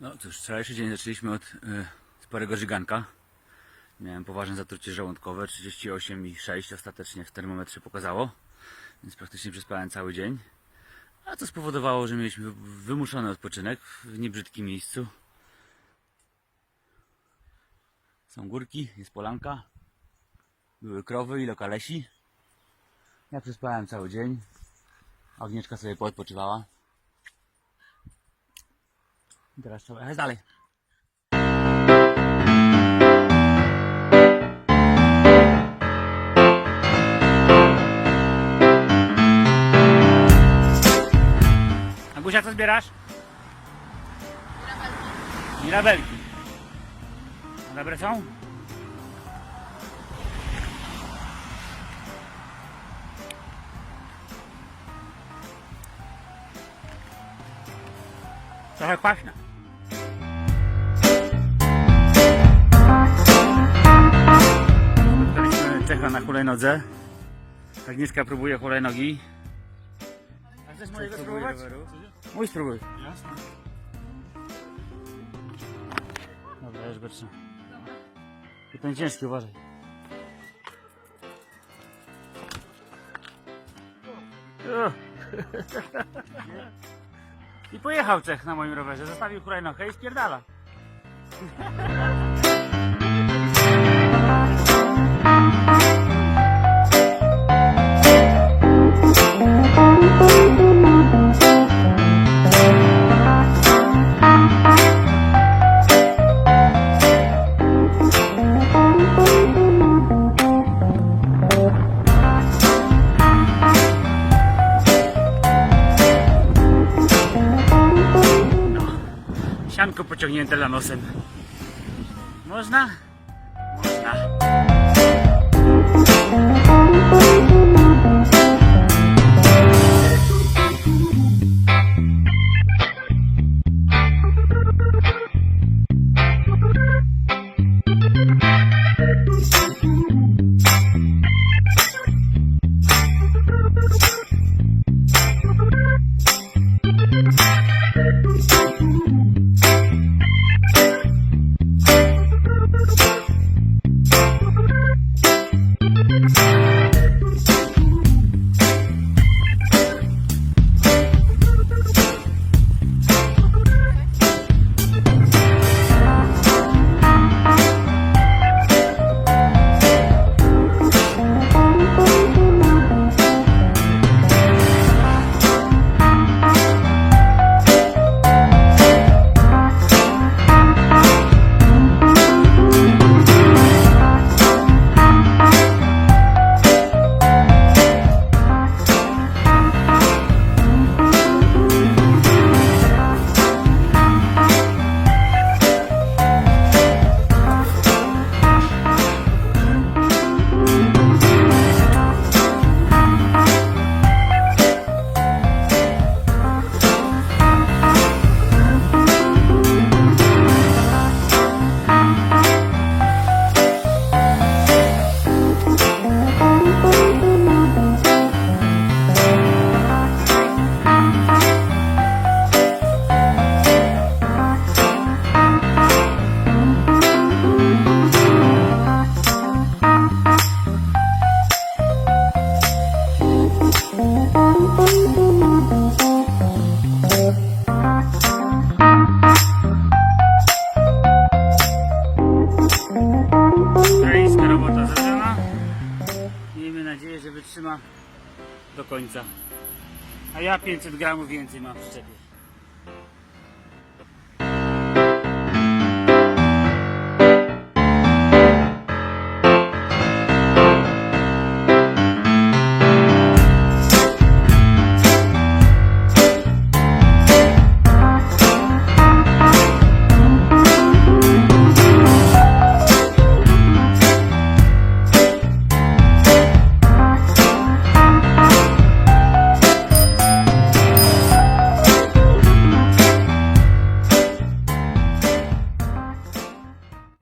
No cóż, wczorajszy dzień zaczęliśmy od y, sporego żyganka. Miałem poważne zatrucie żołądkowe, 38,6 ostatecznie w termometrze pokazało, więc praktycznie przespałem cały dzień. A to spowodowało, że mieliśmy wy- wymuszony odpoczynek w niebrzydkim miejscu. Są górki, jest polanka, były krowy i lokalesi. Ja przespałem cały dzień. Agnieszka sobie poodpoczywała. Teraz to aj dalej. A Gusia, co zbierasz? Mirabelki. Mirabelki. Dobre są? Trochę. Na hulajnodze. Agnieszka próbuje hulajnogi. A chcesz mojego spróbować? Mój spróbuj. Jasne. Dobra, już trzymam. I ten ciężki, uważaj. O. I pojechał Czech na moim rowerze, zostawił hulajnogę i spierdala. Sianko pociągnięte lanosem. Można? Można. Do końca. A ja 500 gramów więcej mam w przyczepie.